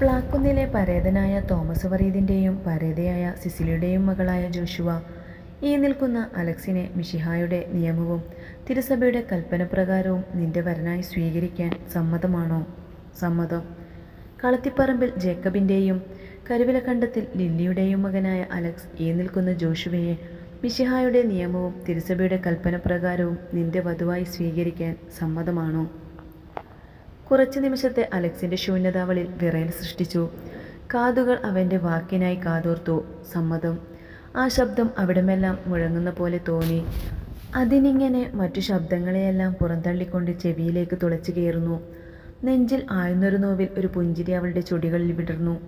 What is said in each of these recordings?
പ്ലാക്കുന്നിലെ പരേതനായ തോമസ് വറീദിന്റെയും പരേതയായ സിസിലിയുടെയും മകളായ ജോഷുവ. ഈ നിൽക്കുന്ന അലക്സിനെ മിഷിഹായുടെ നിയമവും തിരുസഭയുടെ കൽപ്പനപ്രകാരവും നിന്റെ വരനായി സ്വീകരിക്കാൻ സമ്മതമാണോ? സമ്മതം. കളത്തിപ്പറമ്പിൽ ജേക്കബിന്റെയും കരുവിലക്കണ്ടത്തിൽ ലില്ലിയുടെയും മകനായ അലക്സ് ഈ നിൽക്കുന്ന ജോഷുവയെ മിഷിഹായുടെ നിയമവും തിരുസഭയുടെ കൽപ്പനപ്രകാരവും നിന്റെ വധുവായി സ്വീകരിക്കാൻ സമ്മതമാണോ? കുറച്ചു നിമിഷത്തെ അലക്സിന്റെ ശൂന്യതാവളിൽ വിറയൽ സൃഷ്ടിച്ചു. കാതുകൾ അവന്റെ വാക്കിനായി കാതോർത്തു. സമ്മതം. ആ ശബ്ദം അവിടമെല്ലാം മുഴങ്ങുന്ന പോലെ തോന്നി. അതിനിങ്ങനെ മറ്റു ശബ്ദങ്ങളെയെല്ലാം പുറന്തള്ളിക്കൊണ്ട് ചെവിയിലേക്ക് തുളച്ചു കയറുന്നു. നെഞ്ചിൽ ആഴ്ന്നൊരു നോവിൽ ഒരു പുഞ്ചിരി അവളുടെ ചുടികളിൽ വിടർന്നു.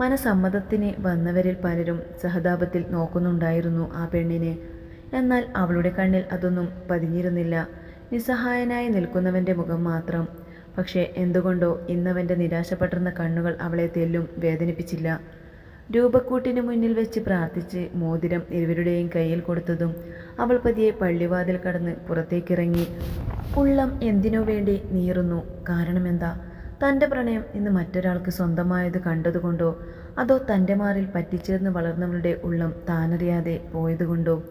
മനസമ്മതത്തിന് വന്നവരിൽ പലരും സഹതാപത്തിൽ നോക്കുന്നുണ്ടായിരുന്നു ആ പെണ്ണിനെ. എന്നാൽ അവളുടെ കണ്ണിൽ അതൊന്നും പതിഞ്ഞിരുന്നില്ല. നിസ്സഹായനായി നിൽക്കുന്നവന്റെ മുഖം മാത്രം. പക്ഷേ എന്തുകൊണ്ടോ ഇന്നവന്റെ നിരാശപ്പെട്ടിരുന്ന കണ്ണുകൾ അവളെ തെല്ലും വേദനിപ്പിച്ചില്ല. രൂപക്കൂട്ടിന് മുന്നിൽ വെച്ച് പ്രാർത്ഥിച്ച് മോതിരം ഇരുവരുടെയും കയ്യിൽ കൊടുത്തതും അവൾ പതിയെ പള്ളിവാതിൽ കടന്ന് പുറത്തേക്കിറങ്ങി. ഉള്ളം എന്തിനു വേണ്ടി നീറുന്നു? കാരണമെന്താ? തന്റെ പ്രണയം ഇന്ന് മറ്റൊരാൾക്ക് സ്വന്തമായത് കണ്ടതുകൊണ്ടോ? അതോ തന്റെ മാറിൽ പറ്റിച്ചേർന്ന് വളർന്നവളുടെ ഉള്ളം താനറിയാതെ പോയതുകൊണ്ടോ?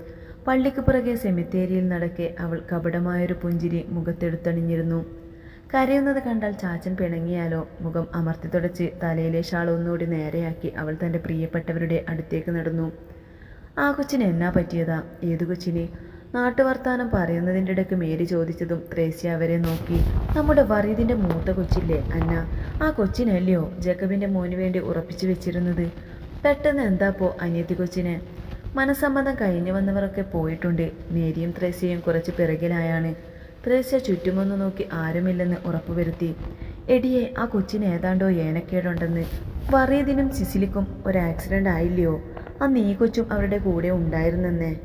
പള്ളിക്ക് പുറകെ സെമിത്തേരിയിൽ നടക്കെ അവൾ കപടമായൊരു പുഞ്ചിരി മുഖത്തെടുത്തണിഞ്ഞിരുന്നു. കരയുന്നത് കണ്ടാൽ ചാച്ചൻ പിണങ്ങിയാലോ? മുഖം അമർത്തി തുടച്ച് തലയിലെ ഷാൾ ഒന്നുകൂടി നേരെയാക്കി അവൾ തന്റെ പ്രിയപ്പെട്ടവരുടെ അടുത്തേക്ക് നടന്നു. ആ കൊച്ചിന് എന്നാ പറ്റിയതാ? ഏതു കൊച്ചിനെ? നാട്ടുവർത്താനം പറയുന്നതിന്റെ ഇടയ്ക്ക് മേരി ചോദിച്ചതും ത്രേസ്യ അവരെ നോക്കി. നമ്മുടെ വറീദിന്റെ മൂത്ത കൊച്ചില്ലേ അന്ന? ആ കൊച്ചിനല്ലയോ ജക്കബിന്റെ മോന് വേണ്ടി ഉറപ്പിച്ചു വെച്ചിരുന്നത്? പെട്ടെന്ന് എന്താപ്പോ അനിയത്തി കൊച്ചിന്? മനസ്സമ്മതം കഴിഞ്ഞു വന്നവരൊക്കെ പോയിട്ടുണ്ട്. മേരിയും ത്രേസ്യയും കുറച്ച് പിറകിലായാണ്. ത്രേസ്യ ചുറ്റുമൊന്ന് നോക്കി ആരുമില്ലെന്ന് ഉറപ്പുവരുത്തി. എടിയെ ആ കൊച്ചിന് ഏതാണ്ടോ ഏനക്കേടുണ്ടെന്ന് വറിയതിനും സിസിലിക്കും ഒരു ആക്സിഡന്റ് ആയില്ലയോ? അന്ന് ഈ കൊച്ചും അവരുടെ കൂടെ ഉണ്ടായിരുന്നെന്നേ.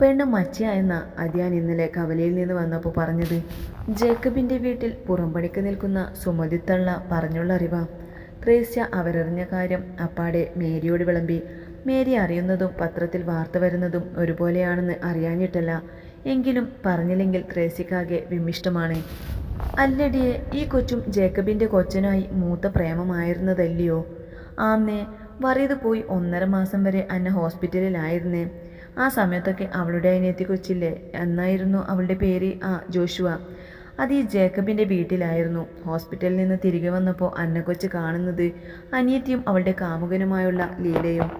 പെണ്ണ് മച്ചയായെന്ന അദ്യാൻ ഇന്നലെ കവലയിൽ നിന്ന് വന്നപ്പോൾ പറഞ്ഞത്. ജേക്കബിന്റെ വീട്ടിൽ പുറംപണിക്ക് നിൽക്കുന്ന സുമതിത്തള്ള പറഞ്ഞുള്ള അറിവാ. ത്രേസ്യ അവരറിഞ്ഞ കാര്യം അപ്പാടെ മേരിയോട് വിളമ്പി. മേരി അറിയുന്നതും പത്രത്തിൽ വാർത്ത വരുന്നതും ഒരുപോലെയാണെന്ന് അറിയാഞ്ഞിട്ടല്ല. എങ്കിലും പറഞ്ഞില്ലെങ്കിൽ ത്രേസ്യക്കാകെ വിമിഷ്ടമാണ്. അല്ലടിയെ ഈ കൊച്ചും ജേക്കബിന്റെ കൊച്ചനായി മൂത്ത പ്രേമമായിരുന്നതല്ലയോ? ആന്നേ വറിയത് പോയി ഒന്നര മാസം വരെ അന്ന ഹോസ്പിറ്റലിലായിരുന്നേ. ആ സമയത്തൊക്കെ അവളുടെ അനിയത്തി കൊച്ചില്ലേ? എന്നായിരുന്നു അവളുടെ പേര് ആ ജോഷുവ. അത് ഈ ജേക്കബിന്റെ വീട്ടിലായിരുന്നു. ഹോസ്പിറ്റലിൽ നിന്ന് തിരികെ വന്നപ്പോൾ അന്നക്കൊച്ച് കാണുന്നത് അനിയത്തിയും അവളുടെ കാമുകനുമായുള്ള ലീലയും.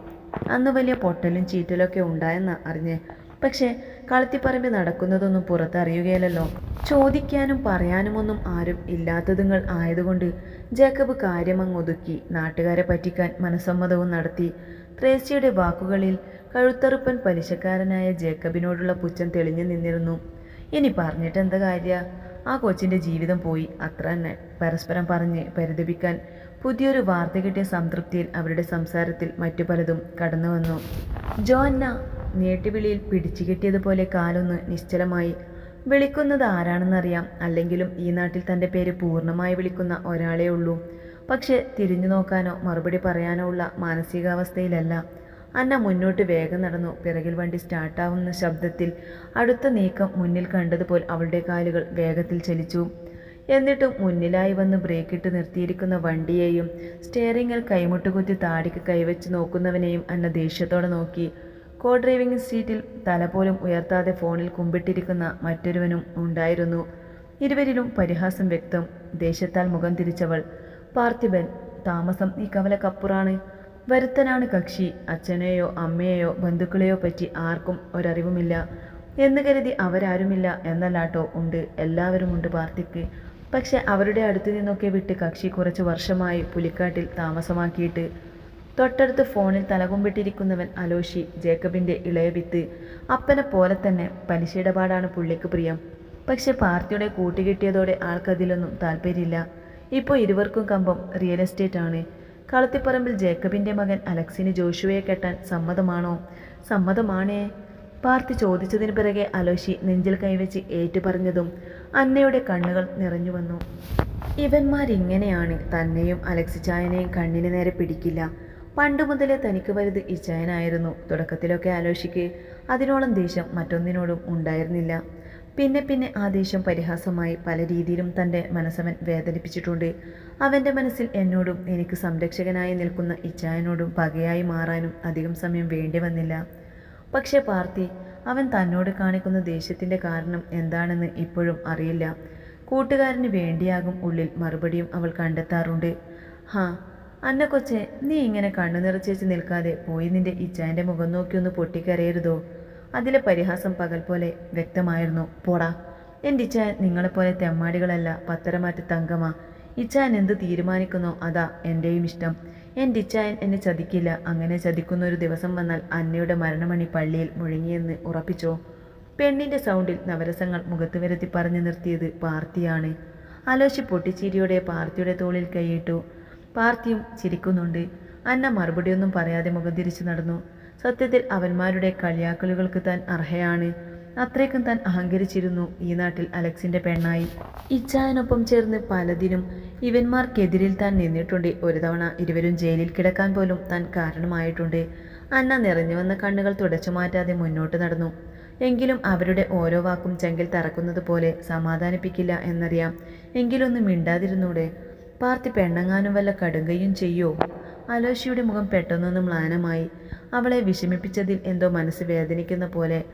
അന്ന് വലിയ പൊട്ടലും ചീറ്റലൊക്കെ ഉണ്ടായെന്ന് അറിഞ്ഞേ. പക്ഷേ കളത്തിപ്പറമ്പ് നടക്കുന്നതൊന്നും പുറത്തറിയുകയില്ലല്ലോ. ചോദിക്കാനും പറയാനുമൊന്നും ആരും ഇല്ലാത്തതുങ്ങൾ ആയതുകൊണ്ട് ജേക്കബ് കാര്യമങ്ങൊതുക്കി നാട്ടുകാരെ പറ്റിക്കാൻ മനസ്സമ്മതവും നടത്തി ത്രേസ്യയുടെ വാക്കുകളിൽ കഴുത്തറുപ്പൻ പലിശക്കാരനായ ജേക്കബിനോടുള്ള പുച്ഛം തെളിഞ്ഞു നിന്നിരുന്നു. ഇനി പറഞ്ഞിട്ട് എന്താ കാര്യ? ആ കൊച്ചിന്റെ ജീവിതം പോയി. അത്ര തന്നെ പരസ്പരം പറഞ്ഞ് പരിതപിക്കാൻ പുതിയൊരു വാർത്ത കിട്ടിയ സംതൃപ്തിയിൽ അവരുടെ സംസാരത്തിൽ മറ്റു പലതും കടന്നു വന്നു ജോന്ന നീട്ടിവിളിയിൽ പിടിച്ചു കിട്ടിയതുപോലെ കാലൊന്ന് നിശ്ചലമായി. വിളിക്കുന്നത് ആരാണെന്നറിയാം. അല്ലെങ്കിലും ഈ നാട്ടിൽ തന്റെ പേര് പൂർണമായി വിളിക്കുന്ന ഒരാളേ ഉള്ളൂ. പക്ഷെ തിരിഞ്ഞു നോക്കാനോ മറുപടി പറയാനോ ഉള്ള മാനസികാവസ്ഥയിലല്ല. അന്ന മുന്നോട്ട് വേഗം നടന്നു. പിറകിൽ വണ്ടി സ്റ്റാർട്ടാവുന്ന ശബ്ദത്തിൽ അടുത്ത നീക്കം മുന്നിൽ കണ്ടതുപോലെ അവളുടെ കാലുകൾ വേഗത്തിൽ ചലിച്ചു. എന്നിട്ടും മുന്നിലായി വന്ന് ബ്രേക്കിട്ട് നിർത്തിയിരിക്കുന്ന വണ്ടിയെയും സ്റ്റെയറിങ്ങിൽ കൈമുട്ടുകുത്തി താടിക്ക് കൈവച്ച് നോക്കുന്നവനെയും അന്ന ദേഷ്യത്തോടെ നോക്കി. കോ ഡ്രൈവിംഗ് സീറ്റിൽ തലപോലും ഉയർത്താതെ ഫോണിൽ കുമ്പിട്ടിരിക്കുന്ന മറ്റൊരുവനും ഉണ്ടായിരുന്നു. ഇരുവരിലും പരിഹാസം വ്യക്തം. ദേഷ്യത്താൽ മുഖം തിരിച്ചവൾ പാർത്ഥിബൻ താമസം ഈ കവലക്കപ്പുറാണ്. വരുത്തനാണ് കക്ഷി. അച്ഛനെയോ അമ്മയെയോ ബന്ധുക്കളെയോ പറ്റി ആർക്കും ഒരറിവുമില്ല. എന്ന് കരുതി അവരാരുമില്ല എന്നല്ലാട്ടോ ഉണ്ട്. എല്ലാവരുമുണ്ട് പാർത്തിക്ക് പക്ഷെ അവരുടെ അടുത്തു നിന്നൊക്കെ വിട്ട് കക്ഷി കുറച്ച് വർഷമായി പുലിക്കാട്ടിൽ താമസമാക്കിയിട്ട് തൊട്ടടുത്ത് ഫോണിൽ തലകുമ്പിട്ടിരിക്കുന്നവൻ അലോഷി ജേക്കബിന്റെ ഇളയ വിത്ത്. അപ്പനെ പോലെ തന്നെ പലിശ ഇടപാടാണ് പുള്ളിക്ക് പ്രിയം. പക്ഷെ പാർട്ടിയുടെ കൂട്ടുകിട്ടിയതോടെ ആൾക്കതിലൊന്നും താല്പര്യമില്ല. ഇപ്പോൾ ഇരുവർക്കും കമ്പം റിയൽ എസ്റ്റേറ്റ് ആണ്. കളത്തിപ്പറമ്പിൽ ജേക്കബിന്റെ മകൻ അലക്സിന് ജോഷുവയെ കെട്ടാൻ സമ്മതമാണോ? സമ്മതമാണേ. പാർത്തി ചോദിച്ചതിന് പിറകെ അലോഷി നെഞ്ചിൽ കൈവച്ച് ഏറ്റുപറഞ്ഞതും അന്നയുടെ കണ്ണുകൾ നിറഞ്ഞു വന്നു. ഇവന്മാരിങ്ങനെയാണ് തന്നെയും അലക്സി ചായനെയും കണ്ണിന് നേരെ പിടിക്കില്ല. പണ്ട് മുതലേ തനിക്ക് വലുത് ഇച്ചായനായിരുന്നു തുടക്കത്തിലൊക്കെ ആലോചിക്ക് അതിനോളം ദേഷ്യം മറ്റൊന്നിനോടും ഉണ്ടായിരുന്നില്ല. പിന്നെ പിന്നെ ആ ദേഷ്യം പരിഹാസമായി പല രീതിയിലും തന്റെ മനസ്സവൻ വേദനിപ്പിച്ചിട്ടുണ്ട്. അവന്റെ മനസ്സിൽ എന്നോടും എനിക്ക് സംരക്ഷകനായി നിൽക്കുന്ന ഇച്ചായനോടും പകയായി മാറാനും അധികം സമയം വേണ്ടി വന്നില്ല. പക്ഷേ പാർത്തി അവൻ തന്നോട് കാണിക്കുന്ന ദേഷ്യത്തിന്റെ കാരണം എന്താണെന്ന് ഇപ്പോഴും അറിയില്ല. കൂട്ടുകാരന് വേണ്ടിയാകും ഉള്ളിൽ മറുപടിയും അവൾ കണ്ടെത്താറുണ്ട്. ഹാ അന്ന കൊച്ചെ നീ ഇങ്ങനെ കണ്ണു നിറച്ചേച്ച് നിൽക്കാതെ പോയി നിന്റെ ഇച്ചായന്റെ മുഖം നോക്കി ഒന്ന് പൊട്ടിക്കരയരുതോ? അതിലെ പരിഹാസം പകൽ പോലെ വ്യക്തമായിരുന്നു. പോടാ എന്റെ ഇച്ചായൻ നിങ്ങളെപ്പോലെ തെമ്മാടികളല്ല പത്തരമാറ്റ് തങ്കമാ. ഇച്ചായൻ എന്ത് തീരുമാനിക്കുന്നോ അതാ എന്റെയും ഇഷ്ടം. എന്റെ ഇച്ചായൻ എന്നെ ചതിക്കില്ല അങ്ങനെ ചതിക്കുന്ന ഒരു ദിവസം വന്നാൽ അന്നയുടെ മരണമണി പള്ളിയിൽ മുഴങ്ങിയെന്ന് ഉറപ്പിച്ചോ? പെണ്ണിന്റെ സൗണ്ടിൽ നവരസങ്ങൾ മുഖത്ത് വരുത്തി പറഞ്ഞു നിർത്തിയത് പാർത്തിയാണ്. അലോശി പൊട്ടിച്ചിരിയോടെ പാർത്തിയുടെ തോളിൽ കൈയിട്ടു പാർത്തിയും ചിരിക്കുന്നുണ്ട്. അന്ന മറുപടിയൊന്നും പറയാതെ മുഖം തിരിച്ചു നടന്നു. സത്യത്തിൽ അവന്മാരുടെ കളിയാക്കലുകൾക്ക് താൻ അർഹയാണ്. അത്രയ്ക്കും താൻ അഹങ്കരിച്ചിരുന്നു ഈ നാട്ടിൽ അലക്സിന്റെ പെണ്ണായി. ഇച്ചായനൊപ്പം ചേർന്ന് പലതിനും ഇവന്മാർക്കെതിരിൽ താൻ നിന്നിട്ടുണ്ട്. ഒരു തവണ ഇരുവരും ജയിലിൽ കിടക്കാൻ പോലും താൻ കാരണമായിട്ടുണ്ട്. അന്ന നിറഞ്ഞു വന്ന കണ്ണുകൾ തുടച്ചു മാറ്റാതെ മുന്നോട്ട് നടന്നു. എങ്കിലും അവരുടെ ഓരോ വാക്കും ചെങ്കിൽ തറക്കുന്നത് പോലെ സമാധാനിപ്പിക്കില്ല എന്നറിയാം. എങ്കിലൊന്ന് മിണ്ടാതിരുന്നൂടെ. പാർത്തി പെണ്ണങ്ങാനും വല്ല കടുങ്കയും ചെയ്യോ? അലോഷിയുടെ മുഖം പെട്ടെന്നൊന്ന് മ്ലാനമായി. അവളെ വിഷമിപ്പിച്ചതിൽ എന്തോ മനസ്സ് വേദനിക്കുന്ന പോലെ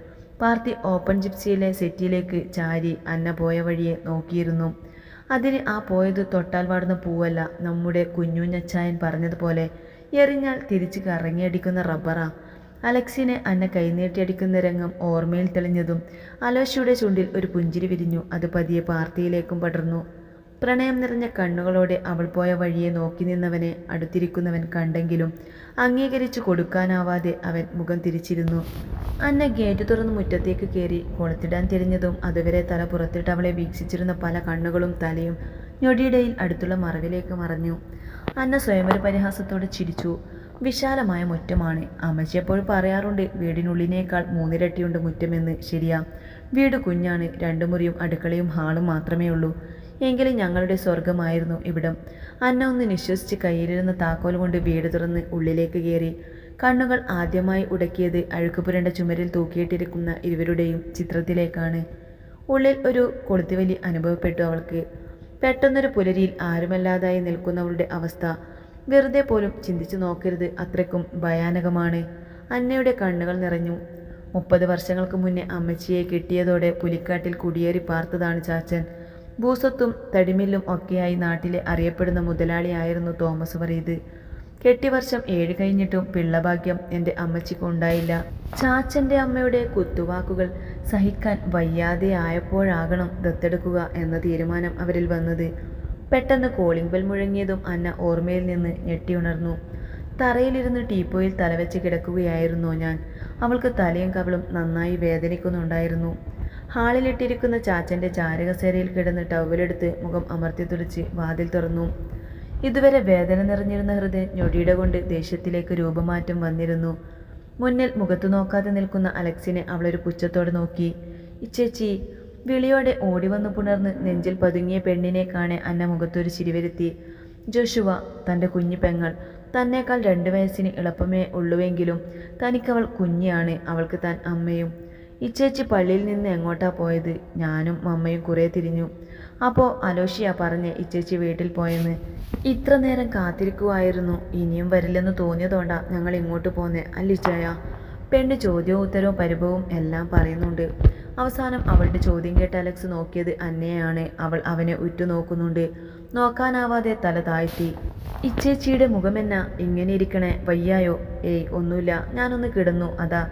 പാർത്തി ഓപ്പൺ ജിപ്സിയിലെ സെറ്റിയിലേക്ക് ചാരി അന്ന പോയ വഴിയെ നോക്കിയിരുന്നു. അതിന് ആ പോയത് തൊട്ടാൽ വാടുന്ന പൂവല്ല നമ്മുടെ കുഞ്ഞുഞ്ഞച്ചായൻ പറഞ്ഞതുപോലെ. എറിഞ്ഞാൽ തിരിച്ച് കറങ്ങിയടിക്കുന്ന റബ്ബറാ. അലക്സിനെ അന്ന കൈനീട്ടിയടിക്കുന്ന രംഗം ഓർമ്മയിൽ തെളിഞ്ഞതും അലോഷിയുടെ ചുണ്ടിൽ ഒരു പുഞ്ചിരി വിരിഞ്ഞു അത് പതിയെ പാർത്തിയിലേക്കും പടർന്നു. പ്രണയം നിറഞ്ഞ കണ്ണുകളോടെ അവൾ പോയ വഴിയെ നോക്കി നിന്നവനെ അടുത്തിരിക്കുന്നവൻ കണ്ടെങ്കിലും അംഗീകരിച്ചു കൊടുക്കാനാവാതെ അവൻ മുഖം തിരിച്ചിരുന്നു. അന്ന ഗേറ്റ് തുറന്ന് മുറ്റത്തേക്ക് കയറി കൊളുത്തിടാൻ തിരിഞ്ഞതും അതുവരെ തല പുറത്തിട്ട് അവളെ വീക്ഷിച്ചിരുന്ന പല കണ്ണുകളും തലയും ഞൊടിയിടയിൽ അടുത്തുള്ള മറവിലേക്ക് മറഞ്ഞു. അന്ന സ്വയംവര പരിഹാസത്തോടെ ചിരിച്ചു. വിശാലമായ മുറ്റമാണ്. അമ്മച്ചി എപ്പോഴും പറയാറുണ്ട് വീടിനുള്ളിനേക്കാൾ മൂന്നിരട്ടിയുണ്ട് മുറ്റമെന്ന്. ശരിയാ വീട് കുഞ്ഞാണ്. രണ്ടു മുറിയും അടുക്കളയും ഹാളും മാത്രമേ ഉള്ളൂ എങ്കിലും ഞങ്ങളുടെ സ്വർഗമായിരുന്നു ഇവിടം. അന്ന ഒന്ന് നിശ്വസിച്ച് കയ്യിലിരുന്ന താക്കോൽ കൊണ്ട് വീട് തുറന്ന് ഉള്ളിലേക്ക് കയറി. കണ്ണുകൾ ആദ്യമായി ഉടക്കിയത് അഴുക്കുപുരണ്ട ചുമരിൽ തൂക്കിയിട്ടിരിക്കുന്ന ഇരുവരുടെയും ചിത്രത്തിലേക്കാണ്. ഉള്ളിൽ ഒരു കൊളുത്തിവലി അനുഭവപ്പെട്ടു അവൾക്ക്. പെട്ടെന്നൊരു പുലരിയിൽ ആരുമല്ലാതായി നിൽക്കുന്നവളുടെ അവസ്ഥ. വെറുതെ പോലും ചിന്തിച്ചു നോക്കരുത് അത്രയ്ക്കും ഭയാനകമാണ്. അന്നയുടെ കണ്ണുകൾ നിറഞ്ഞു. മുപ്പത് വർഷങ്ങൾക്ക് മുന്നേ അമ്മച്ചിയെ കിട്ടിയതോടെ പുലിക്കാട്ടിൽ കുടിയേറി പാർത്തതാണ് ചാച്ചൻ. ഭൂസ്വത്തും തടിമില്ലും ഒക്കെയായി നാട്ടിലെ അറിയപ്പെടുന്ന മുതലാളിയായിരുന്നു തോമസ് ഫറീദ് കെട്ടിവർഷം ഏഴ് കഴിഞ്ഞിട്ടും പിള്ളഭാഗ്യം എന്റെ അമ്മച്ചിക്ക് ഉണ്ടായില്ല. ചാച്ചന്റെ അമ്മയുടെ കുത്തുവാക്കുകൾ സഹിക്കാൻ വയ്യാതെ ആയപ്പോഴാകണം ദത്തെടുക്കുക എന്ന തീരുമാനം അവരിൽ വന്നത്. പെട്ടെന്ന് കോളിംഗ് ബെൽ മുഴങ്ങിയതും അന്ന ഓർമ്മയിൽ നിന്ന് ഞെട്ടിയുണർന്നു തറയിലിരുന്ന് ടീപ്പോയിൽ തലവെച്ച് കിടക്കുകയായിരുന്നു ഞാൻ. അവൾക്ക് തലയും കവളും നന്നായി വേദനിക്കുന്നുണ്ടായിരുന്നു. ഹാളിലിട്ടിരിക്കുന്ന ചാച്ചന്റെ ചാരകസേരയിൽ കിടന്ന് ടവലെടുത്ത് മുഖം അമർത്തി തുളിച്ച് വാതിൽ തുറന്നു. ഇതുവരെ വേദന നിറഞ്ഞിരുന്ന ഹൃദയം ഞൊടിയുടെ കൊണ്ട് ദേഷ്യത്തിലേക്ക് രൂപമാറ്റം വന്നിരുന്നു. മുന്നിൽ മുഖത്തു നോക്കാതെ നിൽക്കുന്ന അലക്സിനെ അവളൊരു പുച്ഛത്തോടെ നോക്കി. ഇച്ചേച്ചി വിളിയോടെ ഓടി ഓടിവന്നു പുണർന്ന് നെഞ്ചിൽ പതുങ്ങിയ പെണ്ണിനെ കാണെ അന്ന മുഖത്തൊരു ചിരിവരുത്തി ജോഷുവ തന്റെ കുഞ്ഞു പെങ്ങൾ. തന്നേക്കാൾ രണ്ട് വയസ്സിന് എളുപ്പമേ ഉള്ളുവെങ്കിലും തനിക്കവൾ കുഞ്ഞിയാണ്. അവൾക്ക് താൻ അമ്മയും ഇച്ചേച്ചി പള്ളിയിൽ നിന്ന് എങ്ങോട്ടാ പോയത്? ഞാനും മമ്മയും കുറേ തിരിഞ്ഞു. അപ്പോൾ അലോഷിയ പറഞ്ഞ് ഇച്ചേച്ചി വീട്ടിൽ പോയെന്ന്. ഇത്ര നേരം കാത്തിരിക്കുവായിരുന്നു. ഇനിയും വരില്ലെന്ന് തോന്നിയതുകൊണ്ടാ ഞങ്ങൾ ഇങ്ങോട്ട് പോന്നെ. അല്ലിച്ചായ പെണ്ണ് ചോദ്യവും ഉത്തരവും പരിഭവവും എല്ലാം പറയുന്നുണ്ട്. അവസാനം അവളുടെ ചോദ്യം കേട്ട് അലക്സ് നോക്കിയത് അന്നയാണ്. അവൾ അവനെ ഉറ്റുനോക്കുന്നുണ്ട്. നോക്കാനാവാതെ തല താഴ്ത്തി. ഇച്ചേച്ചിയുടെ മുഖമെന്ന ഇങ്ങനെ ഇരിക്കണേ? വയ്യായോ? ഏയ് ഒന്നുമില്ല. ഞാനൊന്ന് കിടന്നു. അതാ.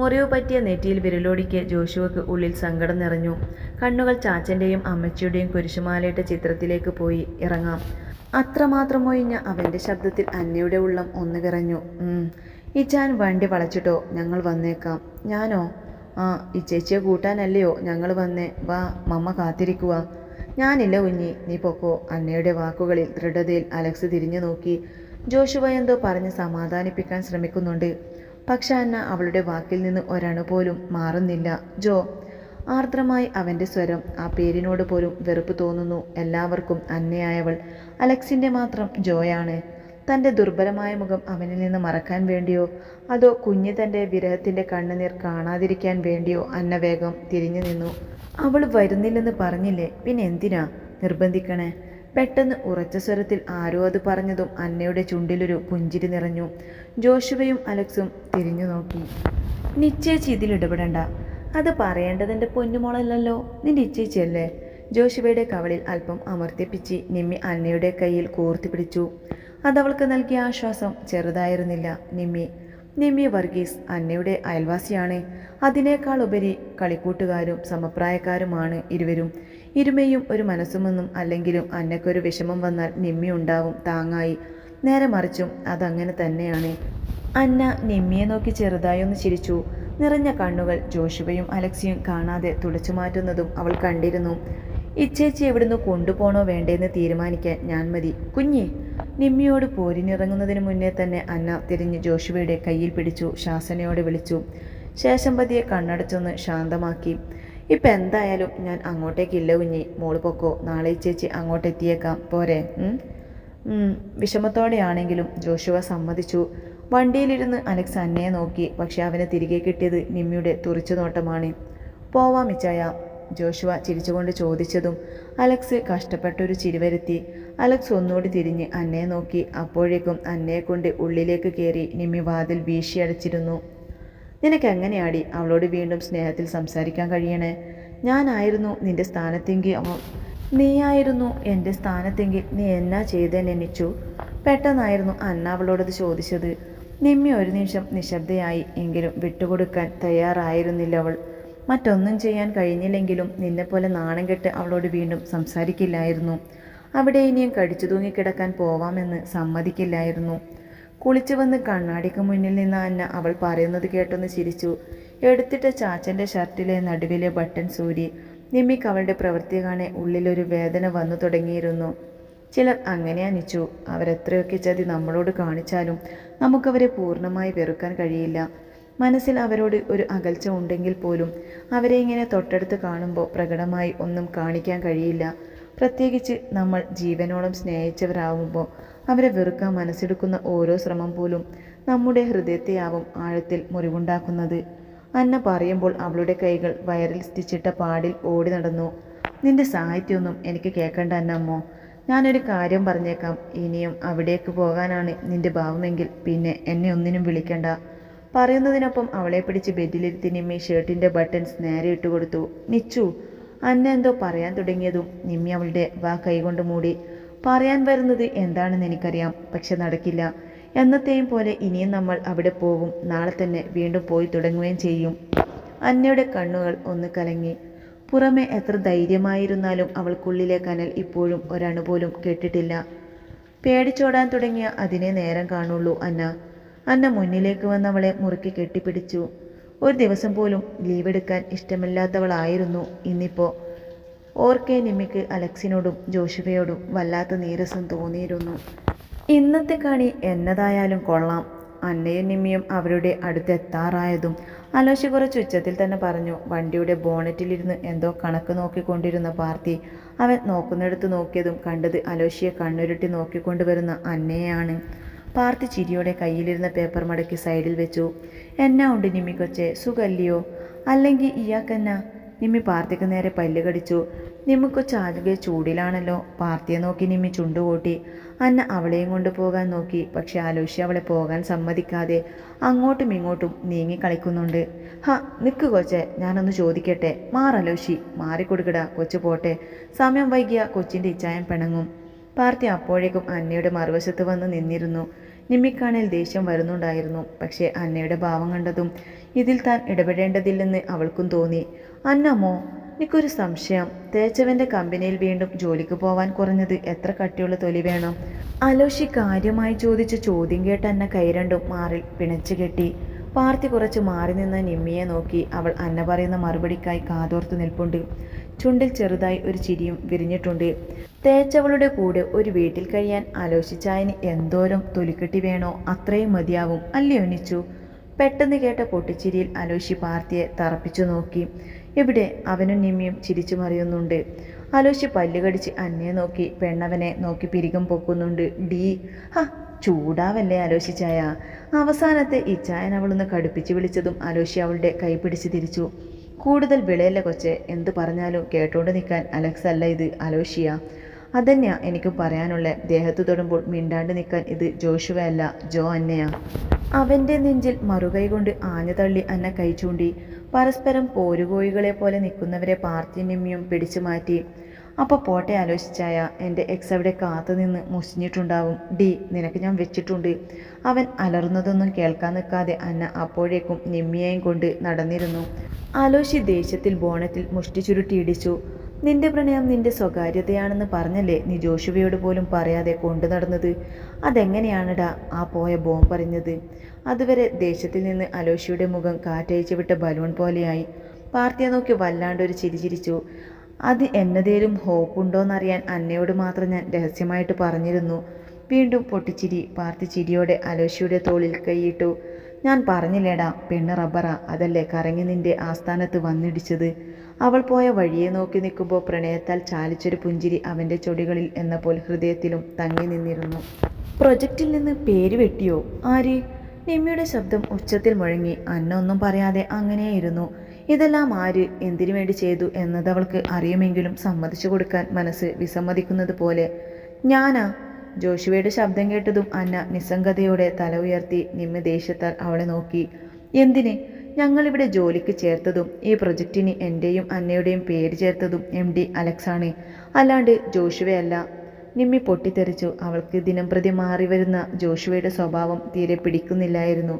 മുറിവ് പറ്റിയ നെറ്റിയിൽ വിരലോടിക്ക് ജോഷുവക്ക് ഉള്ളിൽ സങ്കടം നിറഞ്ഞു. കണ്ണുകൾ ചാച്ചന്റെയും അമ്മച്ചിയുടെയും കുരിശുമാലയിട്ട ചിത്രത്തിലേക്ക് പോയി ഇറങ്ങാം. അത്രമാത്രം ഒഴിഞ്ഞ അവന്റെ ശബ്ദത്തിൽ അന്നയുടെ ഉള്ളം ഒന്ന് വിറഞ്ഞു. "ഉം. ഇച്ചാൻ വണ്ടി വളച്ചിട്ടോ? ഞങ്ങൾ വന്നേക്കാം. ഞാനോ? ആ ഈ ചേച്ചിയെ കൂട്ടാനല്ലയോ? ഞങ്ങൾ വന്നേ. വാ മമ്മ കാത്തിരിക്കുക ഞാനില്ല കുഞ്ഞി. നീ പൊക്കോ. അന്നയുടെ വാക്കുകളിൽ ദൃഢതയിൽ അലക്സ് തിരിഞ്ഞു നോക്കി. ജോഷുവ എന്തോ പറഞ്ഞ് സമാധാനിപ്പിക്കാൻ ശ്രമിക്കുന്നുണ്ട്. പക്ഷെ അന്ന അവളുടെ വാക്കിൽ നിന്ന് ഒരണു പോലും മാറുന്നില്ല. ജോ ആർദ്രമായി അവന്റെ സ്വരം ആ പേരിനോട് പോലും വെറുപ്പ് തോന്നുന്നു. എല്ലാവർക്കും അന്നയായവൾ അലക്സിന്റെ മാത്രം ജോയാണ്. തന്റെ ദുർബലമായ മുഖം അവനിൽ നിന്ന് മറക്കാൻ വേണ്ടിയോ അതോ കുഞ്ഞ് തന്റെ വിരഹത്തിന്റെ കണ്ണുനീർ കാണാതിരിക്കാൻ വേണ്ടിയോ അന്ന വേഗം തിരിഞ്ഞു നിന്നു. അവൾ വരുന്നില്ലെന്ന് പറഞ്ഞില്ലേ? പിന്നെ എന്തിനാ? നിർബന്ധിക്കണേ. പെട്ടെന്ന് ഉറച്ച സ്വരത്തിൽ ആരോ അത് പറഞ്ഞതും അന്നയുടെ ചുണ്ടിലൊരു പുഞ്ചിരി നിറഞ്ഞു. ജോഷുവയും അലക്സും തിരിഞ്ഞു നോക്കി. നിശ്ചയിച്ച് ഇതിൽ ഇടപെടണ്ട അത് പറയേണ്ടതിന്റെ പൊന്നുമോളല്ലല്ലോ. നിന്റെ ഇച്ഛയിച്ചല്ലേ? ജോഷുവയുടെ കവളിൽ അല്പം അമർത്തിപ്പിച്ച് നിമ്മി അന്നയുടെ കയ്യിൽ കോർത്തി പിടിച്ചു. അതവൾക്ക് നൽകിയ ആശ്വാസം ചെറുതായിരുന്നില്ല നിമ്മി. നിമ്മി വർഗീസ് അന്നയുടെ അയൽവാസിയാണ്. അതിനേക്കാൾ ഉപരി കളിക്കൂട്ടുകാരും സമപ്രായക്കാരുമാണ് ഇരുവരും. ഇരുമയും ഒരു മനസ്സുമെന്നും അല്ലെങ്കിലും അന്നയ്ക്കൊരു വിഷമം വന്നാൽ നിമ്മി ഉണ്ടാവും താങ്ങായി. നേരെ മറിച്ചും അതങ്ങനെ തന്നെയാണ്. അന്ന നിമ്മിയെ നോക്കി ചെറുതായി ഒന്ന് ചിരിച്ചു. നിറഞ്ഞ കണ്ണുകൾ ജോഷുവയും അലക്സിയും കാണാതെ തുടച്ചു മാറ്റുന്നതും അവൾ കണ്ടിരുന്നു. ഇച്ചേച്ചി എവിടുന്ന് കൊണ്ടുപോണോ വേണ്ടേന്ന് തീരുമാനിക്കാൻ ഞാൻ മതി. കുഞ്ഞി. നിമ്മിയോട് പോരിനിറങ്ങുന്നതിന് മുന്നേ തന്നെ അന്ന തിരിഞ്ഞ് ജോഷുവയുടെ കയ്യിൽ പിടിച്ചു ശാസനയോടെ വിളിച്ചു. ശേഷം പതിയെ കണ്ണടച്ചൊന്ന് ശാന്തമാക്കി. ഇപ്പം എന്തായാലും ഞാൻ അങ്ങോട്ടേക്കില്ല കുഞ്ഞി. മോൾ പൊക്കോ. നാളെ ചേച്ചി അങ്ങോട്ടെത്തിയേക്കാം. പോരെ. വിഷമത്തോടെയാണെങ്കിലും ജോഷുവ സമ്മതിച്ചു. വണ്ടിയിലിരുന്ന് അലക്സ് അന്നയെ നോക്കി പക്ഷെ അവനെ തിരികെ കിട്ടിയത് നിമ്മിയുടെ തുറിച്ചു നോട്ടമാണ് പോവാം മിച്ചായ ജോഷുവ ചിരിച്ചുകൊണ്ട് ചോദിച്ചതും അലക്സ് കഷ്ടപ്പെട്ടൊരു ചിരിവരുത്തി അലക്സ് ഒന്നുകൂടി തിരിഞ്ഞ് അന്നയെ നോക്കി അപ്പോഴേക്കും അന്നയെ കൊണ്ട് ഉള്ളിലേക്ക് കയറി നിമ്മി വാതിൽ വീശിയടച്ചിരുന്നു നിനക്ക് എങ്ങനെയാടി അവളോട് വീണ്ടും സ്നേഹത്തിൽ സംസാരിക്കാൻ കഴിയണേ? ഞാനായിരുന്നു നിന്റെ സ്ഥാനത്തെങ്കിൽ നീയായിരുന്നു എന്റെ സ്ഥാനത്തെങ്കിൽ നീ എന്നാ ചെയ്തേനെ നിച്ചു പെട്ടെന്നായിരുന്നു അന്ന അവളോടത് ചോദിച്ചത്. നിമ്മി ഒരു നിമിഷം നിശബ്ദയായി എങ്കിലും വിട്ടുകൊടുക്കാൻ തയ്യാറായിരുന്നില്ല അവൾ. മറ്റൊന്നും ചെയ്യാൻ കഴിഞ്ഞില്ലെങ്കിലും നിന്നെപ്പോലെ നാണം കെട്ട് അവളോട് വീണ്ടും സംസാരിക്കില്ലായിരുന്നു. അവിടെ ഇനിയും കടിച്ചു തൂങ്ങിക്കിടക്കാൻ പോവാമെന്ന് സമ്മതിക്കില്ലായിരുന്നു. കുളിച്ചു വന്ന് കണ്ണാടിക്ക് മുന്നിൽ നിന്ന അന്ന അവൾ പറയുന്നത് കേട്ടൊന്ന് ചിരിച്ചു. എടുത്തിട്ട ചാച്ചന്റെ ഷർട്ടിലെ നടുവിലെ ബട്ടൺ സൂരി നിമ്മിക്ക് അവളുടെ പ്രവൃത്തി കാണെ ഉള്ളിലൊരു വേദന വന്നു തുടങ്ങിയിരുന്നു. ചിലർ അങ്ങനെ അനിച്ചു. അവരെത്രയൊക്കെ ചതി നമ്മളോട് കാണിച്ചാലും നമുക്കവരെ പൂർണമായി വെറുക്കാൻ കഴിയില്ല. മനസ്സിൽ അവരോട് ഒരു അകൽച്ച ഉണ്ടെങ്കിൽ പോലും അവരെ ഇങ്ങനെ തൊട്ടടുത്ത് കാണുമ്പോൾ പ്രകടമായി ഒന്നും കാണിക്കാൻ കഴിയില്ല. പ്രത്യേകിച്ച് നമ്മൾ ജീവനോളം സ്നേഹിച്ചവരാകുമ്പോൾ അവരെ വെറുക്കാൻ മനസ്സെടുക്കുന്ന ഓരോ ശ്രമം പോലും നമ്മുടെ ഹൃദയത്തെയാവും ആഴത്തിൽ മുറിവുണ്ടാക്കുന്നത്. അന്ന പറയുമ്പോൾ അവളുടെ കൈകൾ വയറിൽ സ്റ്റിച്ചിട്ട പാടിൽ ഓടി നടന്നു. നിന്റെ സാഹിത്യമൊന്നും എനിക്ക് കേൾക്കണ്ട അന്നമ്മോ. ഞാനൊരു കാര്യം പറഞ്ഞേക്കാം. ഇനിയും അവിടേക്ക് പോകാനാണ് നിന്റെ ഭാവമെങ്കിൽ പിന്നെ എന്നെ ഒന്നിനും വിളിക്കണ്ട പറയുന്നതിനൊപ്പം അവളെ പിടിച്ച് ബെഡിലിരുത്തി നിമ്മി ഷർട്ടിന്റെ ബട്ടൺസ് നേരെ ഇട്ടുകൊടുത്തു നിച്ചു അന്ന എന്തോ പറയാൻ തുടങ്ങിയതും നിമ്മി അവളുടെ വാ കൈകൊണ്ട് മൂടി. പറയാൻ വരുന്നത് എന്താണെന്ന് എനിക്കറിയാം പക്ഷെ നടക്കില്ല. എന്നത്തെയും പോലെ ഇനിയും നമ്മൾ അവിടെ പോകും. നാളെ തന്നെ വീണ്ടും പോയി തുടങ്ങുകയും ചെയ്യും. അന്നയുടെ കണ്ണുകൾ ഒന്ന് കലങ്ങി. പുറമെ എത്ര ധൈര്യമായിരുന്നാലും അവൾക്കുള്ളിലെ കനൽ ഇപ്പോഴും ഒരണു പോലും കേട്ടിട്ടില്ല. പേടിച്ചോടാൻ തുടങ്ങിയ അതിനെ നേരം കാണുള്ളൂ അന്ന. അന്ന മുന്നിലേക്ക് വന്നവളെ മുറുക്കി കെട്ടിപ്പിടിച്ചു. ഒരു ദിവസം പോലും ലീവ് എടുക്കാൻ ഇഷ്ടമില്ലാത്തവളായിരുന്നു ഇന്നിപ്പോ. ഓർക്കെ നിമ്മിക്ക് അലക്സിനോടും ജോഷുവയോടും വല്ലാത്ത നീരസം തോന്നിയിരുന്നു. ഇന്നത്തെ കണി എന്നതായാലും കൊള്ളാം. അന്നയും നിമ്മിയും അവരുടെ അടുത്തെത്താറായതും അലോശി കുറച്ച് ഉച്ചത്തിൽ തന്നെ പറഞ്ഞു വണ്ടിയുടെ ബോണറ്റിലിരുന്ന് എന്തോ കണക്ക് നോക്കിക്കൊണ്ടിരുന്ന പാർത്തി അവൻ നോക്കുന്നിടത്ത് നോക്കിയതും കണ്ടത് അലോഷിയെ കണ്ണുരുട്ടി നോക്കിക്കൊണ്ടുവരുന്ന അന്നയെയാണ് പാർത്തി ചിരിയോടെ കയ്യിലിരുന്ന പേപ്പർ മടക്കി സൈഡിൽ വെച്ചു. എന്നാ ഉണ്ട് നിമ്മിക്കൊച്ചെ സുഖല്ലയോ? അല്ലെങ്കിൽ ഇയാക്കെന്നാ നിമ്മി പാർത്തിക്ക് നേരെ പല്ല് കടിച്ചു. നിമ്മിക്കൊച്ച് ചാകെ ചൂടിലാണല്ലോ. പാർത്തിയെ നോക്കി നിമ്മി ചുണ്ടുകൂട്ടി. അന്ന അവളെയും കൊണ്ടുപോകാൻ നോക്കി. പക്ഷെ ആലോഷി അവളെ പോകാൻ സമ്മതിക്കാതെ അങ്ങോട്ടും ഇങ്ങോട്ടും നീങ്ങി കളിക്കുന്നുണ്ട്. ഹ നിക്ക് കൊച്ചെ ഞാനൊന്ന് ചോദിക്കട്ടെ. മാറലോഷി മാറിക്കൊടുക്കടാ കൊച്ചു പോട്ടെ. സമയം വൈകിയ കൊച്ചിന്റെ ഇച്ചായം പിണങ്ങും. പാർത്തി അപ്പോഴേക്കും അന്നയുടെ മറുവശത്ത് വന്ന് നിന്നിരുന്നു. നിമ്മിക്കാണേൽ ദേഷ്യം വരുന്നുണ്ടായിരുന്നു. പക്ഷേ അന്നയുടെ ഭാവം കണ്ടതും ഇതിൽ താൻ ഇടപെടേണ്ടതില്ലെന്ന് അവൾക്കും തോന്നി. അന്നമ്മോ എനിക്കൊരു സംശയം. തേച്ചവന്റെ കമ്പനിയിൽ വീണ്ടും ജോലിക്ക് പോവാൻ കുറഞ്ഞത് എത്ര കട്ടിയുള്ള തൊലി വേണം? അലോഷി കാര്യമായി ചോദിച്ച ചോദ്യം കേട്ട് അന്ന കൈരണ്ടും മാറിൽ പിണച്ചു കെട്ടി. പാർത്തി കുറച്ച് മാറി നിന്ന നിമ്മിയെ നോക്കി അവൾ അന്ന പറയുന്ന മറുപടിക്കായി കാതോർത്ത് നിൽപ്പുണ്ട്. ചുണ്ടിൽ ചെറുതായി ഒരു ചിരിയും വിരിഞ്ഞിട്ടുണ്ട്. തേച്ചവളുടെ കൂടെ ഒരു വീട്ടിൽ കഴിയാൻ ആലോചിച്ചായന് എന്തോരം തൊലിക്കെട്ടി വേണോ അത്രയും മതിയാവും അല്ലയോ നിച്ചു പെട്ടെന്ന് കേട്ട പൊട്ടിച്ചിരിയിൽ അലോഷി പാർത്തിയെ തറപ്പിച്ചു നോക്കി. ഇവിടെ അവനും നിമ്മിയും ചിരിച്ചു മറിയുന്നുണ്ട്. അലോഷി പല്ലുകടിച്ച് അന്നയെ നോക്കി പെണ്ണവനെ നോക്കി പിരികം പൊക്കുന്നുണ്ട്. ഡി ഹ ചൂടാവല്ലേ ആലോചിച്ചായ അവസാനത്തെ ഈ ചായൻ അവളൊന്ന് കടുപ്പിച്ച് വിളിച്ചതും അലോഷി അവളുടെ കൈ പിടിച്ച് തിരിച്ചു. കൂടുതൽ വിളയല്ല കൊച്ചെ എന്ത് പറഞ്ഞാലും കേട്ടോണ്ട് നിൽക്കാൻ അലക്സ് അല്ല ഇത് അലോഷിയ അതന്നെയാ എനിക്ക് പറയാനുള്ള. ദേഹത്ത് തൊടുമ്പോൾ മിണ്ടാണ്ട് നിൽക്കാൻ ഇത് ജോഷുവയല്ല ജോ അന്നയാ. അവന്റെ നെഞ്ചിൽ മറുകൈ കൊണ്ട് ആഞ്ഞു തള്ളി അന്ന കൈ ചൂണ്ടി പരസ്പരം പോരുകോഴികളെ പോലെ നിൽക്കുന്നവരെ പാർത്തിനിമ്യം പിടിച്ചു മാറ്റി. അപ്പോൾ പോട്ടെ ആലോചിച്ചായ എന്റെ എക്സ് അവിടെ കാത്തു നിന്ന് മുസിഞ്ഞിട്ടുണ്ടാവും ഡി നിനക്ക് ഞാൻ വെച്ചിട്ടുണ്ട്. അവൻ അലർന്നതൊന്നും കേൾക്കാൻ നിൽക്കാതെ അന്ന അപ്പോഴേക്കും നിമ്മിയെയും കൊണ്ട് നടന്നിരുന്നു. ആലോചി ദേഷ്യത്തിൽ ബോണറ്റിൽ മുഷ്ടി ചുരുട്ടി ഇടിച്ചു. നിന്റെ പ്രണയം നിന്റെ സ്വകാര്യതയാണെന്ന് പറഞ്ഞല്ലേ നീ ജോഷുവയോട് പോലും പറയാതെ കൊണ്ടു നടന്നത്? അതെങ്ങനെയാണടാ ആ പോയ ബോം പറഞ്ഞത്? അതുവരെ ദേശത്തിൽ നിന്ന് അലോഷിയുടെ മുഖം കാറ്റയച്ചു വിട്ട ബലൂൺ പോലെയായി. പാർട്ടിയെ നോക്കി വല്ലാണ്ടൊരു ചിരി ചിരിച്ചു. അത് എന്നതേലും ഹോപ്പുണ്ടോയെന്നറിയാൻ അന്നയോട് മാത്രം ഞാൻ രഹസ്യമായിട്ട് പറഞ്ഞിരുന്നു. വീണ്ടും പൊട്ടിച്ചിരി പാർത്തി ചിരിയോടെ അലോഷിയുടെ തോളിൽ കൈയിട്ടു. ഞാൻ പറഞ്ഞില്ലേടാ പെണ്ണ് റബ്ബറാ അതല്ലേ കറങ്ങി നിന്റെ ആസ്ഥാനത്ത് വന്നിടിച്ചത്? അവൾ പോയ വഴിയെ നോക്കി നിൽക്കുമ്പോൾ പ്രണയത്താൽ ചാലിച്ചൊരു പുഞ്ചിരി അവന്റെ ചൊടികളിൽ എന്ന പോലെ ഹൃദയത്തിലും തങ്ങി നിന്നിരുന്നു. പ്രൊജക്റ്റിൽ നിന്ന് പേര് വെട്ടിയോ? ആര്? നിമ്മിയുടെ ശബ്ദം ഉച്ചത്തിൽ മുഴങ്ങി. അന്ന ഒന്നും പറയാതെ അങ്ങനെയായിരുന്നു. ഇതെല്ലാം ആര്? എന്തിനു വേണ്ടി ചെയ്തു എന്നത് അവൾക്ക് അറിയുമെങ്കിലും സമ്മതിച്ചു കൊടുക്കാൻ മനസ്സ് വിസമ്മതിക്കുന്നത് പോലെ. ഞാനാ? ജോഷുവയുടെ ശബ്ദം കേട്ടതും അന്ന നിസ്സംഗതയോടെ തല ഉയർത്തി നിമ്മ ദേഷ്യത്താൽ അവളെ നോക്കി. എന്തിന്? ഞങ്ങളിവിടെ ജോലിക്ക് ചേർത്തതും ഈ പ്രൊജക്റ്റിന് എന്റെയും അന്നയുടെയും പേര് ചേർത്തതും എം ഡി അലക്സാണ്. അല്ലാണ്ട് ജോഷുവയല്ല. നിമ്മി പൊട്ടിത്തെറിച്ചു. അവൾക്ക് ദിനം പ്രതി മാറി വരുന്ന ജോഷുവയുടെ സ്വഭാവം തീരെ പിടിക്കുന്നില്ലായിരുന്നു.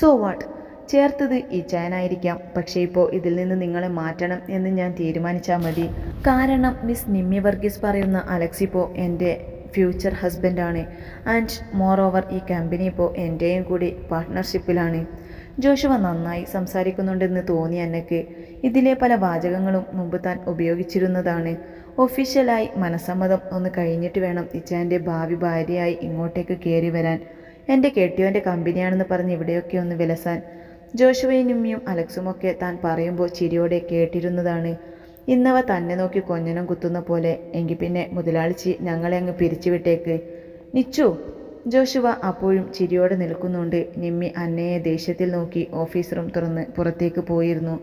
So what? ചേർത്തത് ഈ ചായനായിരിക്കാം പക്ഷേ ഇപ്പോൾ ഇതിൽ നിന്ന് നിങ്ങളെ മാറ്റണം എന്ന് ഞാൻ തീരുമാനിച്ചാൽ മതി. കാരണം മിസ് നിമ്മി വർഗീസ് പറയുന്ന അലക്സ് ഇപ്പോൾ എന്റെ ഫ്യൂച്ചർ ഹസ്ബൻഡാണ്. ആൻഡ് മോർ ഓവർ ഈ കമ്പനി ഇപ്പോൾ എന്റെയും കൂടി പാർട്ട്ണർഷിപ്പിലാണ്. ജോഷുവ നന്നായി സംസാരിക്കുന്നുണ്ടെന്ന് തോന്നി എന്നക്ക് ഇതിലെ പല വാചകങ്ങളും മുമ്പ് താൻ ഉപയോഗിച്ചിരുന്നതാണ്. ഒഫീഷ്യലായി മനസ്സമ്മതം ഒന്ന് കഴിഞ്ഞിട്ട് വേണം ഇച്ചാന്റെ ഭാവി ഭാര്യയായി ഇങ്ങോട്ടേക്ക് കയറി വരാൻ. എന്റെ കെട്ടിയോന്റെ കമ്പനിയാണെന്ന് പറഞ്ഞ് ഇവിടെയൊക്കെ ഒന്ന് വിലസാൻ. ജോഷുവയിനുമ്മിയും അലക്സുമൊക്കെ താൻ പറയുമ്പോൾ ചിരിയോടെ കേട്ടിരുന്നതാണ്. ഇന്നവ തന്നെ നോക്കി കൊഞ്ഞനം കുത്തുന്ന പോലെ. എങ്കിൽ പിന്നെ മുതലാളിച്ചി ഞങ്ങളെ അങ്ങ് പിരിച്ചുവിട്ടേക്ക്. നിച്ചു ജോഷുവ അപ്പോഴും ചിരിയോടെ നിൽക്കുന്നുണ്ട്. നിമ്മി അന്നയെ ദേഷ്യത്തിൽ നോക്കി ഓഫീസ് റൂം തുറന്ന് പുറത്തേക്ക് പോയിരുന്നു.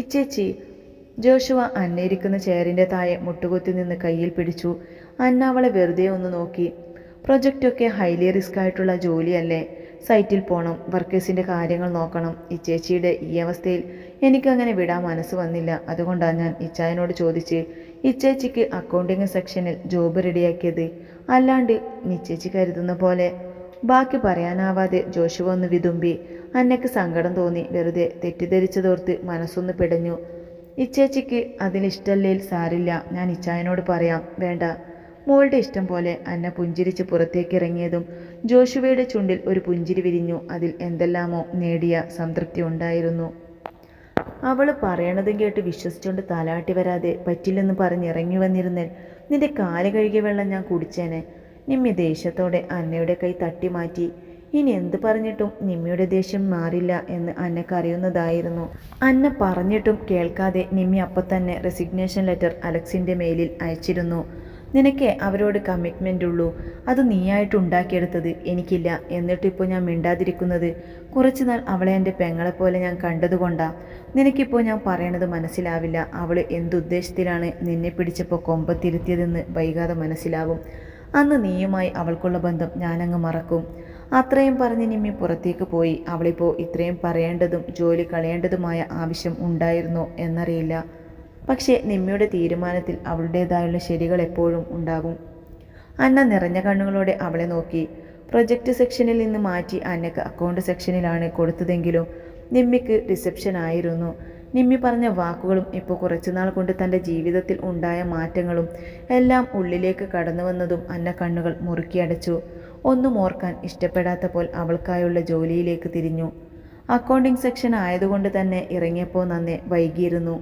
ഇച്ചേച്ചി ജോഷുവ അന്നയിരിക്കുന്ന ചെയറിന്റെ താഴെ മുട്ടുകുത്തി നിന്ന് കയ്യിൽ പിടിച്ചു. അന്ന അവളെ വെറുതെ ഒന്ന് നോക്കി. പ്രൊജക്റ്റൊക്കെ ഹൈലി റിസ്ക് ആയിട്ടുള്ള ജോലിയല്ലേ? സൈറ്റിൽ പോകണം വർക്കേഴ്സിന്റെ കാര്യങ്ങൾ നോക്കണം. ഇച്ചേച്ചിയുടെ ഈ അവസ്ഥയിൽ എനിക്കങ്ങനെ വിടാൻ മനസ്സ് വന്നില്ല. അതുകൊണ്ടാണ് ഞാൻ ഇച്ചായനോട് ചോദിച്ച് ഇച്ചേച്ചിക്ക് അക്കൗണ്ടിങ് സെക്ഷനിൽ ജോബ് റെഡിയാക്കിയത്. അല്ലാണ്ട് മിച്ചേച്ചി കരുതുന്ന പോലെ. ബാക്കി പറയാനാവാതെ ജോഷുവ ഒന്ന് വിതുമ്പി അന്നയ്ക്ക് സങ്കടം തോന്നി വെറുതെ തെറ്റിദ്ധരിച്ചതോർത്ത് മനസ്സൊന്ന് പിടഞ്ഞു. ഇച്ചേച്ചിക്ക് അതിലിഷ്ടല്ലേൽ സാരില്ല ഞാൻ ഇച്ചായനോട് പറയാം വേണ്ട. മോളുടെ ഇഷ്ടം പോലെ അന്ന പുഞ്ചിരിച്ച് പുറത്തേക്ക് ഇറങ്ങിയതും ജോഷുവയുടെ ചുണ്ടിൽ ഒരു പുഞ്ചിരി വിരിഞ്ഞു അതിൽ എന്തെല്ലാമോ നേടിയ സംതൃപ്തി ഉണ്ടായിരുന്നു. അവൾ പറയണതും കേട്ട് വിശ്വസിച്ചുകൊണ്ട് തലാട്ടി വരാതെ പറ്റില്ലെന്ന് പറഞ്ഞ് ഇറങ്ങി വന്നിരുന്നേൽ നിന്റെ കാൽ കഴുകിയ വെള്ളം ഞാൻ കുടിച്ചേനെ. നിമ്മി ദേഷ്യത്തോടെ അന്നയുടെ കൈ തട്ടി മാറ്റി ഇനി എന്ത് പറഞ്ഞിട്ടും നിമ്മിയുടെ ദേഷ്യം മാറില്ല എന്ന് അന്നക്ക് അറിയുന്നതായിരുന്നു അന്ന പറഞ്ഞിട്ടും കേൾക്കാതെ നിമ്മി അപ്പം തന്നെ റെസിഗ്നേഷൻ ലെറ്റർ അലക്സിന്റെ മെയിലിൽ അയച്ചിരുന്നു. നിനക്ക് അവരോട് കമ്മിറ്റ്മെന്റ് ഉള്ളൂ. അത് നീയായിട്ട് ഉണ്ടാക്കിയെടുത്തത് എനിക്കില്ല എന്നിട്ടിപ്പോൾ ഞാൻ മിണ്ടാതിരിക്കുന്നത്? കുറച്ച് നാൾ അവളെ എന്റെ പെങ്ങളെപ്പോലെ ഞാൻ കണ്ടതുകൊണ്ടാ. നിനക്കിപ്പോൾ ഞാൻ പറയണത് മനസ്സിലാവില്ല. അവൾ എന്തുദ്ദേശത്തിലാണ് നിന്നെ പിടിച്ചപ്പോൾ കൊമ്പത്തിരുത്തിയതെന്ന് വൈകാതെ മനസ്സിലാവും. അന്ന് നീയുമായി അവൾക്കുള്ള ബന്ധം ഞാനങ്ങ് മറക്കും. അത്രയും പറഞ്ഞ് നിമ്മി പുറത്തേക്ക് പോയി. അവളിപ്പോൾ ഇത്രയും പറയേണ്ടതും ജോലി കളയേണ്ടതുമായ ആവശ്യം ഉണ്ടായിരുന്നോ എന്നറിയില്ല. പക്ഷേ നിമ്മിയുടെ തീരുമാനത്തിൽ അവളുടേതായുള്ള ശരികൾ എപ്പോഴും ഉണ്ടാകും. അന്ന നിറഞ്ഞ കണ്ണുകളോടെ അവളെ നോക്കി. പ്രൊജക്റ്റ് സെക്ഷനിൽ നിന്ന് മാറ്റി അന്നക്ക് അക്കൗണ്ട് സെക്ഷനിലാണ് കൊടുത്തതെങ്കിലും നിമ്മിക്ക് റിസപ്ഷൻ ആയിരുന്നു. നിമ്മി പറഞ്ഞ വാക്കുകളും ഇപ്പോൾ കുറച്ചുനാൾ കൊണ്ട് തന്റെ ജീവിതത്തിൽ ഉണ്ടായ മാറ്റങ്ങളും എല്ലാം ഉള്ളിലേക്ക് കടന്നു വന്നതും അന്ന കണ്ണുകൾ മുറുക്കിയടച്ചു ഒന്നും ഓർക്കാൻ ഇഷ്ടപ്പെടാത്ത പോൽ അവൾക്കായുള്ള ജോലിയിലേക്ക് തിരിഞ്ഞു. അക്കൗണ്ടിംഗ് സെക്ഷൻ ആയതുകൊണ്ട് തന്നെ ഇറങ്ങിയപ്പോൾ നന്നെ വൈകിയിരുന്നു.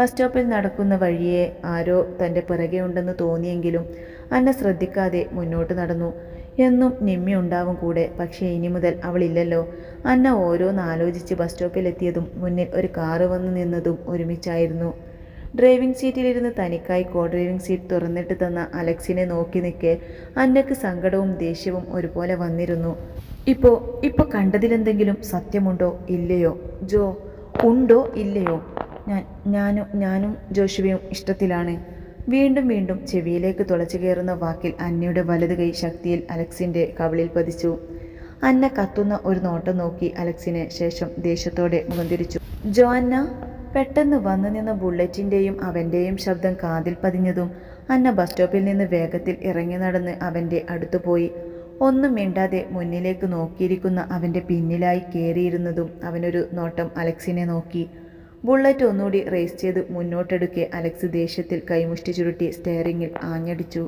ബസ് സ്റ്റോപ്പിൽ നടക്കുന്ന വഴിയെ ആരോ തന്റെ പിറകെ ഉണ്ടെന്ന് തോന്നിയെങ്കിലും അന്ന ശ്രദ്ധിക്കാതെ മുന്നോട്ട് നടന്നു. എന്നും നിമ്മി ഉണ്ടാവും കൂടെ പക്ഷേ ഇനി മുതൽ അവളില്ലല്ലോ. അന്ന ഓരോന്ന് ആലോചിച്ച് ബസ് സ്റ്റോപ്പിലെത്തിയതും മുന്നിൽ ഒരു കാറ് വന്ന് നിന്നതും ഒരുമിച്ചായിരുന്നു. ഡ്രൈവിംഗ് സീറ്റിലിരുന്ന് തനിക്കായി കോ ഡ്രൈവിംഗ് സീറ്റ് തുറന്നിട്ട് തന്ന അലക്സിനെ നോക്കി നിൽക്കെ അന്നയ്ക്ക് സങ്കടവും ദേഷ്യവും ഒരുപോലെ വന്നിരുന്നു. ഇപ്പോൾ ഇപ്പോൾ കണ്ടതിലെന്തെങ്കിലും സത്യമുണ്ടോ? ഇല്ലയോ? ജോ ഉണ്ടോ? ഇല്ലയോ? ഞാനും ഞാനും ജോഷുവയും ഇഷ്ടത്തിലാണ്. വീണ്ടും വീണ്ടും ചെവിയിലേക്ക് തുളച്ചു കയറുന്ന വാക്കിൽ അന്നയുടെ വലത് കൈ ശക്തിയിൽ അലക്സിന്റെ കവിളിൽ പതിച്ചു. അന്ന കത്തുന്ന ഒരു നോട്ടം നോക്കി അലക്സിനെ ശേഷം ദേഷ്യത്തോടെ മുഖം തിരിച്ചു. ജോഅന്ന പെട്ടെന്ന് വന്നു നിന്ന ബുള്ളറ്റിന്റെയും അവന്റെയും ശബ്ദം കാതിൽ പതിഞ്ഞതും അന്ന ബസ് സ്റ്റോപ്പിൽ നിന്ന് വേഗത്തിൽ ഇറങ്ങി നടന്ന് അവന്റെ അടുത്തു പോയി. ഒന്നും മിണ്ടാതെ മുന്നിലേക്ക് നോക്കിയിരിക്കുന്ന അവന്റെ പിന്നിലായി കയറിയിരുന്നതും അവനൊരു നോട്ടം അലക്സിനെ നോക്കി. ബുള്ളറ്റ് ഒന്നുകൂടി റേസ് ചെയ്ത് മുന്നോട്ടെടുക്കെ അലക്സ് ദേഷ്യത്തിൽ കൈമുഷ്ടി ചുരുട്ടി സ്റ്റെയറിങ്ങിൽ ആഞ്ഞടിച്ചു.